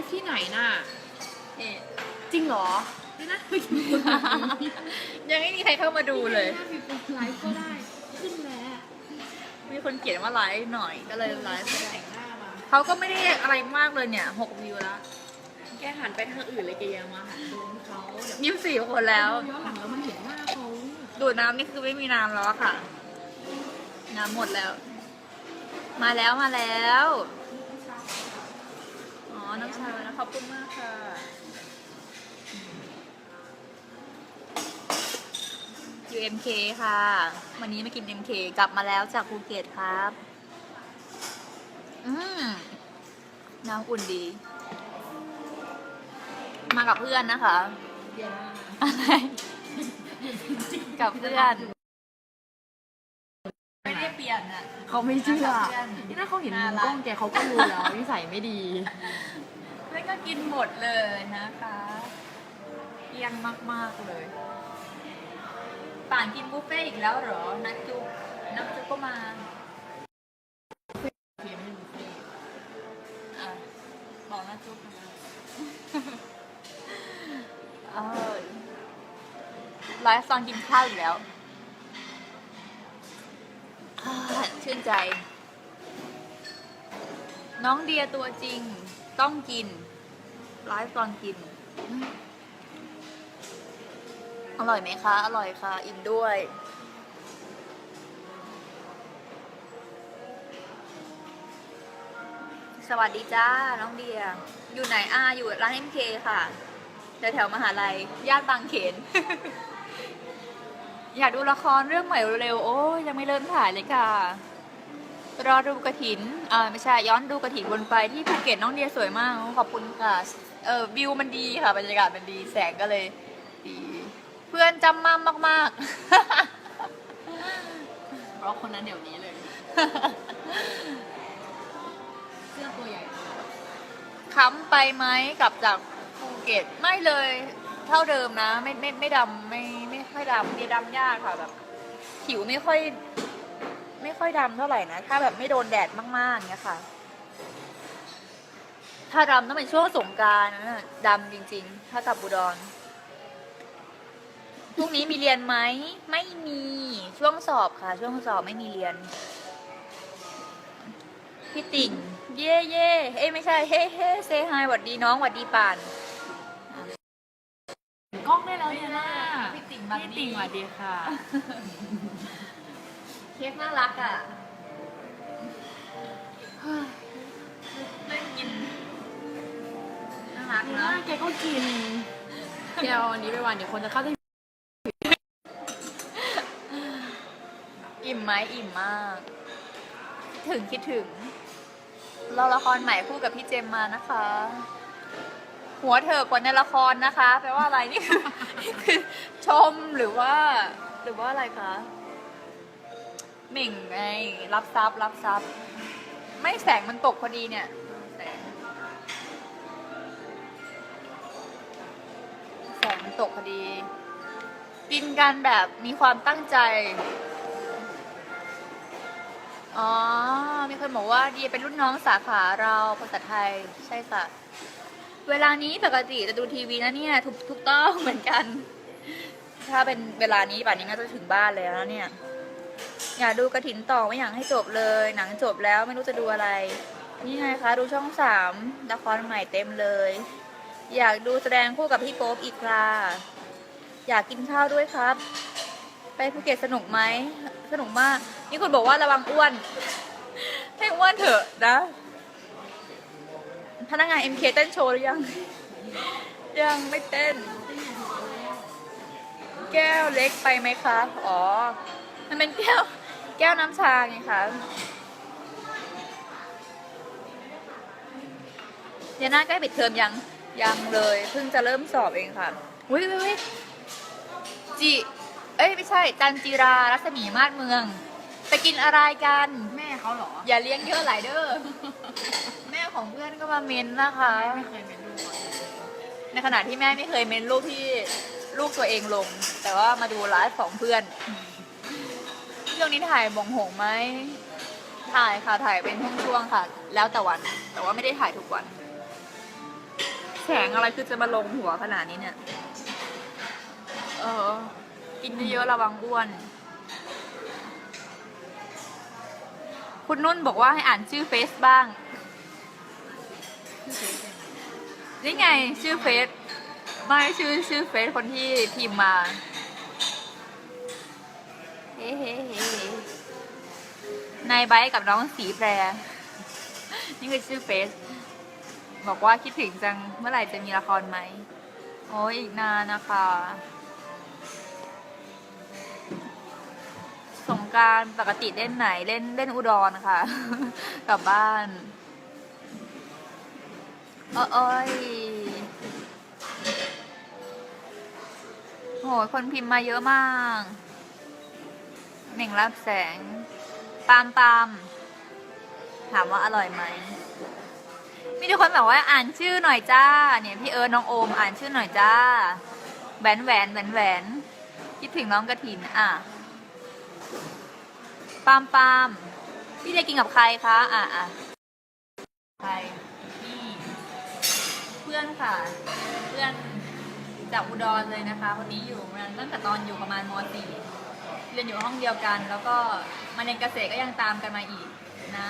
ฟ์ที่ไหนน่ะ นี่จริงเหรอไม่น่าไปกินคนแบบนี้ยังไม่มีใครเข้ามาดูเลย ไม่น่าไปเป็นไลฟ์ก็ได้ขึ้นแล้ว มีคนเขียนว่าไลฟ์หน่อย ก็เลยไลฟ์ไม่ได้แต่งหน้ามาเขาก็ไม่ได้อะไรมากเลยเนี่ยหกวิวแล้ว แกหันไปทางอื่นเลยแกอยังมาหันดูเขาเดี๋ยวยี่สิบสี่คนแล้วดูย้อนหลังแล้วมันเห็นหน้าเขาดูดน้ำนี่คือไม่มีน้ำแล้วอะค่ะ น้ำหมดแล้ว มาแล้วมาแล้วอ๋อ น้ำชานะขอบคุณมากค่ะ UMK ค่ะ วันนี้มากิน MK กลับมาแล้วจากภูเก็ตครับ อืมน้ำอุ่นดี มากับเพื่อนนะคะอย่าอะไร กับเพื่อน ไม่ได้เปลี่ยนอะ เขาไม่เชื่อเพื่อนนี่ถ้าเขาเห็นน่ามุมรักกล้องแกเขาก็รู้แล้วนิสัยไม่ดีเพื่อนก็กินหมดเลยนะคะเกลี้ยงมากๆเลยป่านกินบุฟเฟ่ต์อีกแล้วเหรอ นัดจุกน้ำจุกก็มาอะบอกนัดจุกมาเออไลฟ์ตอนกินข้าวอีกแล้วอ่า ชื่นใจ น้องเดียตัวจริงต้องกินไลฟ์ตอนกิน อร่อยไหมคะ อร่อยค่ะ อิ่มด้วย สวัสดีจ้า น้องเดีย อยู่ไหนอ่าอยู่ร้านเอ็มเคค่ะแถวแถวๆมหาลัยย่านบางเขน อยากดูละครเรื่องใหม่เร็วๆ โอ้ยยังไม่เริ่มถ่ายเลยค่ะ รอดูกระถินอ่าไม่ใช่ย้อนดูกระถินบนไปที่ภูเก็ตน้องเดียสวยมาก ขอบคุณค่ะ เออวิวมันดีค่ะบรรยากาศมันดีแสงก็เลยดี เพื่อนจำมั่มมากเพราะคนนั้นเดี๋ยวนี้เลย เสื้อตัวใหญ่ค้ำไปไหมกลับจากภูเก็ตไม่เลยเท่าเดิมนะ ไม่ไม่ไม่ดำไม่ไม่ค่อยดำเดียดำยากค่ะแบบผิวไม่ค่อย ไม่ค่อยดำเท่าไหร่นะ ถ้าแบบไม่โดนแดดมากๆเงี้ยค่ะ ถ้าดำต้องเป็นช่วงสงกรารนะดำจริง ๆ ถ้ากลับบุดรพรุ่งนี้มีเรียนไหม ไม่มีช่วงสอบค่ะ ช่วงสอบไม่มีเรียน พี่ติ่ง เย่เย่เอ้ยไม่ใช่ เฮ้เฮ้เซฮายหวัดดีน้องหวัดดีป่านกล้องได้แล้วเนี่ยนะพี่ติ่งบังพี่ดีติ่งสวัสดีค่ะ เค้กน่ารักอะเล่นกิน น่ารักนี่เนาะแกก็กินแกเอาอันนี้ไปวันเดี๋ยวคนจะเข้าใจอิ่มไหมอิ่มมากคิดถึงคิดถึงรอละครใหม่คู่กับพี่เจมมานะคะ หัวเถอะกว่าในละครนะคะ แปลว่าอะไรนี่คือนี่คือชมหรือว่า หรือว่าอะไรคะ เหม่งไงรับทรัพย์รับทรัพย์ ไม่แสงมันตกพอดีเนี่ยแสงแสงมันตกพอดี กินกันแบบมีความตั้งใจ อ๋อ มีคนบอกว่าดีเป็นรุ่นน้องสาขาเราภาษาไทยใช่ค่ะ เวลานี้ปกติจะดูทีวีนะเนี่ยถูกถูกต้องเหมือนกัน ถ้าเป็นเวลานี้ป่านนี้น่าจะถึงบ้านแล้วเนี่ย อยากดูกระถินต่อไม่อยากให้จบเลย หนังจบแล้วไม่รู้จะดูอะไร นี่ไงคะ ดูช่องสามละครใหม่เต็มเลย อยากดูแสดงคู่กับพี่โป๊ปอีกค่ะอยากกินข้าวด้วยครับ ไปภูเก็ตสนุกไหมสนุกมากนี่คุณบอกว่าระวังอ้วนให้อ้วนเถอะนะพนักงาน MK เต้นโชว์หรือยัง ยังไม่เต้น แก้วเล็กไปไหมคะ อ๋อ มันเป็นแก้ว แก้วน้ำชาไงคะ เดียน่าใกล้ปิดเทอมยัง ยังเลย เพิ่งจะเริ่มสอบเองค่ะอุ้ยอุ้ยอุ้ยจิ เอ้ยไม่ใช่ จันจิรารัศมีมาศเมือง ไปกินอะไรกัน แม่เขาเหรอ อย่าเลี้ยงเยอะหลายเด้อ แม่ของเพื่อนก็มาเมนนะคะ ไม่เคยเป็นลูกเขาในขณะที่แม่ไม่เคยเมนรูปที่ลูกตัวเองลง แต่ว่ามาดูไลฟ์ของเพื่อน เรื่องนี้ถ่ายบงหงไหมถ่ายค่ะถ่ายเป็นช่วงๆค่ะ แล้วแต่วัน แต่ว่าไม่ได้ถ่ายทุกวัน แสงอะไรคือจะมาลงหัวขนาดนี้เนี่ย เออ กินเยอะๆระวังอ้วน คุณนุ่นบอกว่าให้อ่านชื่อเฟซบ้าง นี่ไงชื่อเฟซไม่ชื่อชื่อเฟซคนที่พิมพ์มา นายไบกับน้องสีแพรนี่คือชื่อเฟซบอกว่าคิดถึงจังเมื่อไหร่จะมีละครไหม โอ้ยอีกนานนะคะ สงกรารปกติเล่นไหนเล่นเล่นอุดรค่ะ กลับบ้านเอ้ยโห คนพิมพ์มาเยอะมาก หน่งรับแสง ตามตาม ถามว่าอร่อยไหม มีทุกคนบอกว่าอ่านชื่อหน่อยจ้า เนี่ยพี่เอิร์น้องโอมอ่านชื่อหน่อยจ้า แหวนแหวนแหวนแหวน คิดถึงน้องกระถิน อะปามปามพี่จะกินกับใครคะ อะอะใครนี่เพื่อนค่ะ เพื่อนจากอุดรเลยนะคะ คนนี้อยู่มาตั้งแต่ตอนอยู่ประมาณม .4 เรียนอยู่ห้องเดียวกัน แล้วก็มาเรียนเกษตรก็ยังตามกันมาอีกนะ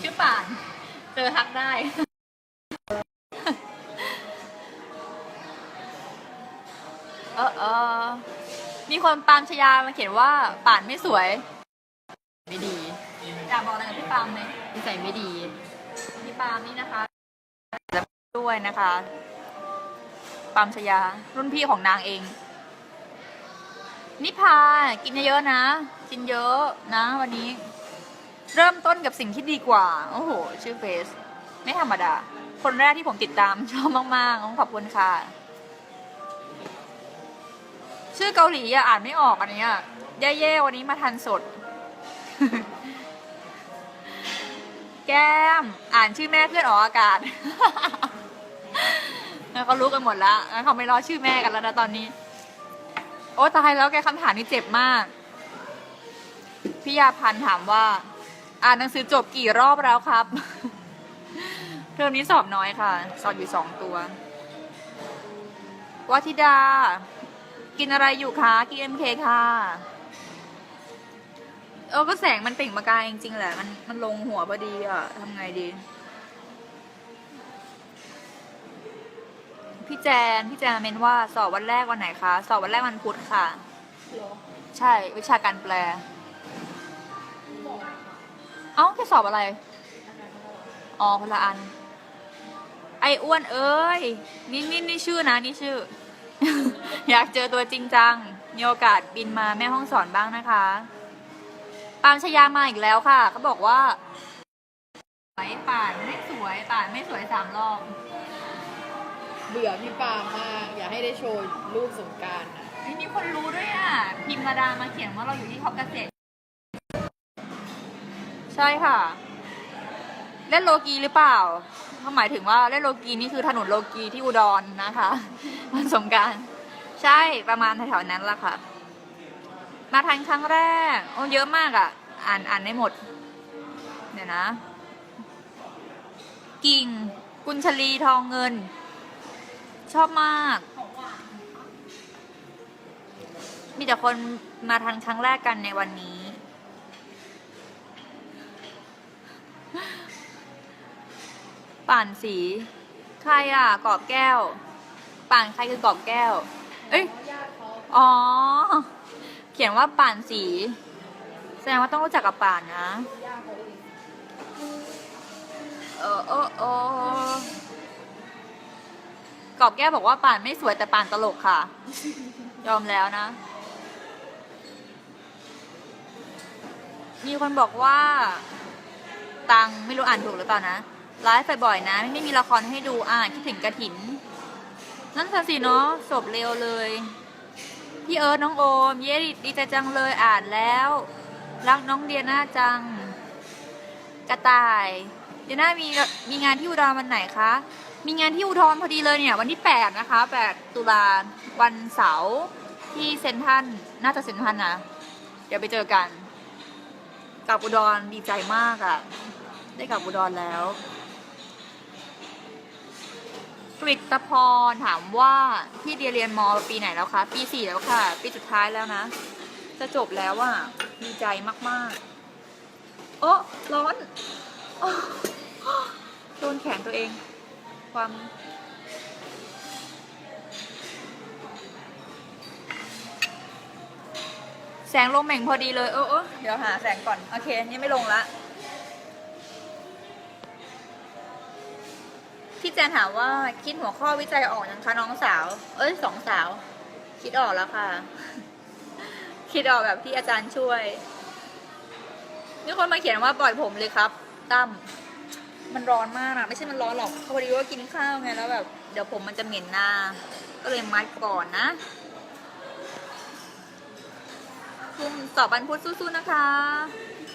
ชื่อป่าน เจอทักได้ เออเออมีคนปามชยามาเขียนว่าป่านไม่สวย ไม่ดีอยากบอกอะไรกับพี่ปามไหมนิสัยไม่ดี พี่ปามนี่นะคะจะด้วยนะคะ ปามชยารุ่นพี่ของนางเอง นิพากินเยอะๆนะ กินเยอะนะ วันนี้ เริ่มต้นกับสิ่งที่ดีกว่า โอ้โห ชื่อเฟซไม่ธรรมดา คนแรกที่ผมติดตามชอบมากๆต้องขอบคุณค่ะ ชื่อเกาหลีอะอ่านไม่ออกอันนี้แย่ๆวันนี้มาทันสด แก้ม อ่านชื่อแม่เพื่อนออกอากาศแล้วเขารู้กันหมดแล้วแล้วเขาไม่รอชื่อแม่กันแล้วนะตอนนี้ โอ้ตายแล้วแกคำถามนี้เจ็บมากพี่ยาพันธ์ถามว่า อ่านหนังสือจบกี่รอบแล้วครับ เทอมนี้สอบน้อยค่ะ สอบอยู่สองตัววัทิดา กินอะไรอยู่คะกินเอ็มเคค่ะเออก็แสงมันเปล่งประกายจริงๆแหละ มันมันลงหัวพอดีอะทำไงดี พี่แจน พี่แจนเมนว่าสอบวันแรกวันไหนคะ สอบวันแรกวันพุธค่ะ ใช่ วิชาการแปล เอ้าแกสอบอะไร อ๋อคนละอัน ไอ้อ้วนเอ้ย นี่นี่นี่ชื่อนะ นี่ชื่อ อยากเจอตัวจริงจัง มีโอกาสบินมาแม่ห้องสอนบ้างนะคะ ปามชยามาอีกแล้วค่ะ เขาบอกว่า สวยป่านไม่สวยป่านไม่สวยสามรอบ เบื่อพี่ปาล์มมาก อยากให้ได้โชว์รูปสงกรารนะเฮ้ยมีคนรู้ด้วยอะ พิมพ์มาดามาเขียนว่าเราอยู่ที่ท็อปเกษตร ใช่ค่ะ เล่นโลกีหรือเปล่าเขาหมายถึงว่าเล่นโลกีนี่คือถนนโลกีที่อุดรนะคะ วันสงกราร ใช่ประมาณแถวๆนั้นละค่ะ มาทันครั้งแรก โอ้เยอะมากอะ อ่านอ่านได้หมด เดี๋ยวนะ กิ่ง กุญชลีทองเงิน ชอบมาก มีแต่คนมาทันครั้งแรกกันในวันนี้ ป่านสี ใครอะ กอบแก้ว ป่านใครคือกอบแก้ว เอ้ย อ๋อ เขียนว่าป่านสี แสดงว่าต้องรู้จักกับป่านนะ เออเออเออ กอบแก้วบอกว่าป่านไม่สวยแต่ป่านตลกค่ะ ยอมแล้วนะ มีคนบอกว่า ตังไม่รู้อ่านถูกหรือเปล่านะไลฟ์บ่อยๆนะ ไม่มีละครให้ดูอ่านคิดถึงกระถิน นั่นสิเนาะจบเร็วเลย พี่เอิร์ธน้องโอม เย้ดีใจจังเลยอ่านแล้ว รักน้องเดียน่าจัง กระต่าย เดียน่ามีมีงานที่อุดรวันไหนคะ มีงานที่อุดรพอดีเลยเนี่ย วันที่แปดนะคะแปดตุลาวันเสาร์ที่เซนทันน่าจะเซนทันนะ เดี๋ยวไปเจอกันกลับอุดรดีใจมากอะ่ะ ได้กลับอุดรแล้วกริตพรถามว่าพี่เดียเรียนมปีไหนแล้วคะ ปีสี่แล้วค่ะ ปีสุดท้ายแล้วนะ จะจบแล้วอะดีใจมากๆ โอ้ร้อนโอ้โดนแขนตัวเอง ความแสงลงเหม่งพอดีเลยเออเออเดี๋ยวหาแสงก่อน โอเค นี่ไม่ลงละ พี่แจนถามว่าคิดหัวข้อวิจัยออกยังคะน้องสาว เอ้ยสองสาว คิดออกแล้วค่ะ คิดออกแบบที่อาจารย์ช่วย มีคนมาเขียนว่าปล่อยผมเลยครับตั้ม มันร้อนมากนะไม่ใช่มันร้อนหรอกพอดีว่ากินข้าวไงแล้วแบบ เดี๋ยวผมมันจะเหม็นหน้า ก็เลยมัดก่อนนะคุณสอบบันพุธสู้ๆนะคะ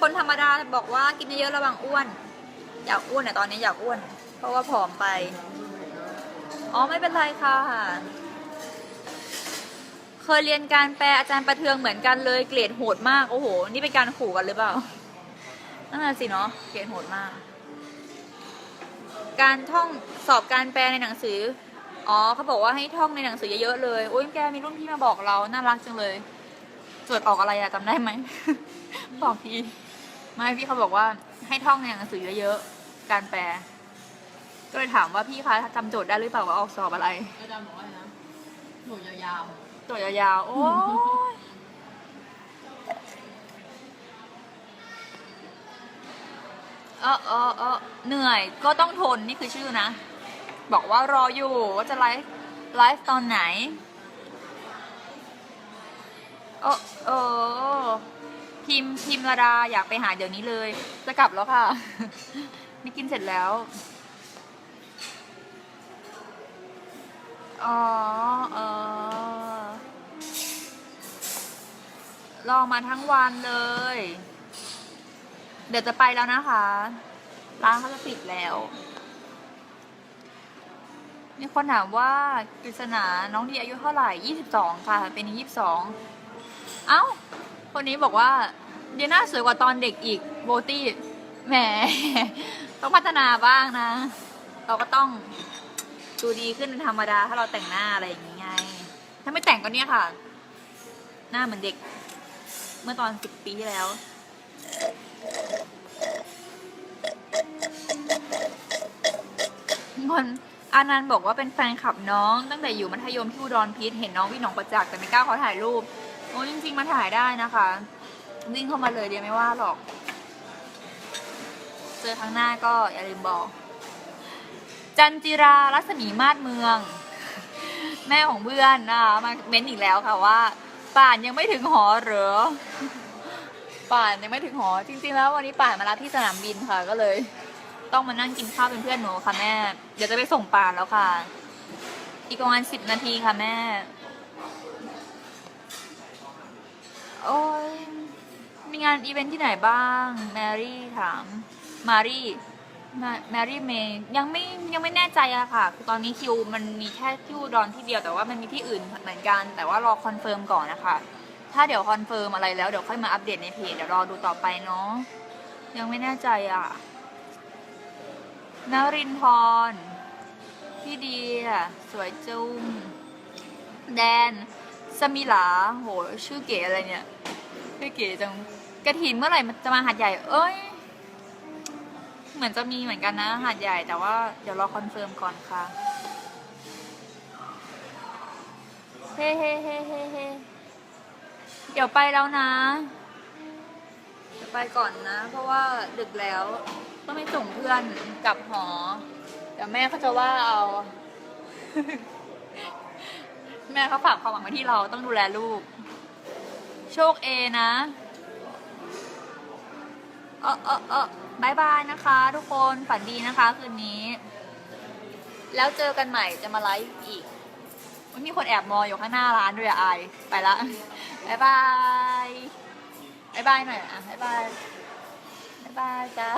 คนธรรมดาบอกว่ากินเยอะระวังอ้วน อยากอ้วนเนี่ยตอนนี้อยากอ้วน เพราะว่าผอมไป อ๋อไม่เป็นไรค่ะ เคยเรียนการแปลอาจารย์ประเทืองเหมือนกันเลยเกรดโหดมาก โอ้โห นี่เป็นการขู่กันหรือเปล่านั่นแหะสิเนาะเกรดโหดมาก การท่องสอบการแปลในหนังสือ อ๋อเขาบอกว่าให้ท่องในหนังสือเยอะๆเลย โอ้ยแกมีรุ่นพี่มาบอกเรา น่ารักจังเลยจดออกอะไรอะจำได้ไหม บอกทีไม่พี่เขาบอกว่าให้ท่องในหนังสือเยอะๆ การแปล ก็เลยถามว่าพี่คะจำโจทย์ได้หรือเปล่าว่าออกสอบอะไรอาจารย์บอกว่าอะไรนะหนูยาวโจทย์ยาวๆ โอ้ย เออเออเออเหนื่อยก็ต้องทนนี่คือชื่อนะ บอกว่ารออยู่ว่าจะไลฟ์ไลฟ์ตอนไหนเออเออพิมพิมระดาอยากไปหาเดี๋ยวนี้เลย จะกลับแล้วค่ะ นี่กินเสร็จแล้ว อ๋อเออรอมาทั้งวันเลย เดี๋ยวจะไปแล้วนะคะ ร้านเขาจะปิดแล้ว มีคนถามว่ากฤษณาน้องดีอายุเท่าไหร่ 22 ค่ะ เป็น22 เอ้า คนนี้บอกว่าเดียน่าสวยกว่าตอนเด็กอีกโบตี้แหม ต้องพัฒนาบ้างนะ เราก็ต้องดูดีขึ้นเป็นธรรมดา ถ้าเราแต่งหน้าอะไรอย่างงี้ไง ถ้าไม่แต่งก็เนี่ยค่ะ หน้าเหมือนเด็ก เมื่อตอนสิบปีที่แล้ว คนอานันต์บอกว่าเป็นแฟนคลับน้อง ตั้งแต่อยู่มัธยมที่อุดรพิษเห็นน้องวิ่งหนองประจักษ์แต่ไม่กล้าขอถ่ายรูปโอ้จริง ๆ มาถ่ายได้นะคะ วิ่งเข้ามาเลยเดียวไม่ว่าหรอก เจอครั้งหน้าก็อย่าลืมบอก จันจิรารัศมีมาศเมือง แม่ของเพื่อนนะคะมาเม้นอีกแล้วค่ะว่า ป่านยังไม่ถึงหอเหรอ ป่านยังไม่ถึงหอ จริง ๆ แล้ววันนี้ป่านมารับที่สนามบินค่ะ ก็เลย ต้องมานั่งกินข้าวเป็นเพื่อนหนูค่ะแม่ เดี๋ยวจะไปส่งป่านแล้วค่ะ อีกประมาณสิบนาทีค่ะแม่ โอ้ยมีงานอีเวนท์ที่ไหนบ้าง แมรี่ถาม มารีมแมรี่เมย์ยังไม่ยังไม่แน่ใจอะค่ะคือตอนนี้คิวมันมีแค่ที่อุดรที่เดียวแต่ว่ามันมีที่อื่นเหมือนกัน แต่ว่ารอคอนเฟิร์มก่อนนะคะ ถ้าเดี๋ยวคอนเฟิร์มอะไรแล้วเดี๋ยวค่อยมาอัปเดตในเพจเดี๋ยวรอดูต่อไปเนาะยังไม่แน่ใจอะนรินทร์พี่เดียสวยจุ้มแดน สมิลา โห ชื่อเก๋อะไรเนี่ยชื่อเก๋จังกระถินเมื่อไหร่มันจะมาหัดใหญ่ เอ้ย เหมือนจะมีเหมือนกันนะหาดใหญ่แต่ว่าเดี๋ยวรอคอนเฟิร์มก่อนค่ะ เฮ้เฮ้เฮ้เฮ้ เดี๋ยวไปแล้วนะ เดี๋ยวไปก่อนนะ เพราะว่าดึกแล้วต้องไปส่งเพื่อนกลับหอ เดี๋ยวแม่เขาจะว่าเอา แม่เขาฝากความหวังไว้ที่เราต้องดูแลลูก โชคเอนะเออเออเออบายบายนะคะ ทุกคนฝันดีนะคะคืนนี้ แล้วเจอกันใหม่จะมาไลฟ์อีก มันมีคนแอบมองอยู่ข้างหน้าร้านด้วยอะไอายไปละบายบายบายบายหน่อยอะบายบายบายบายจ้า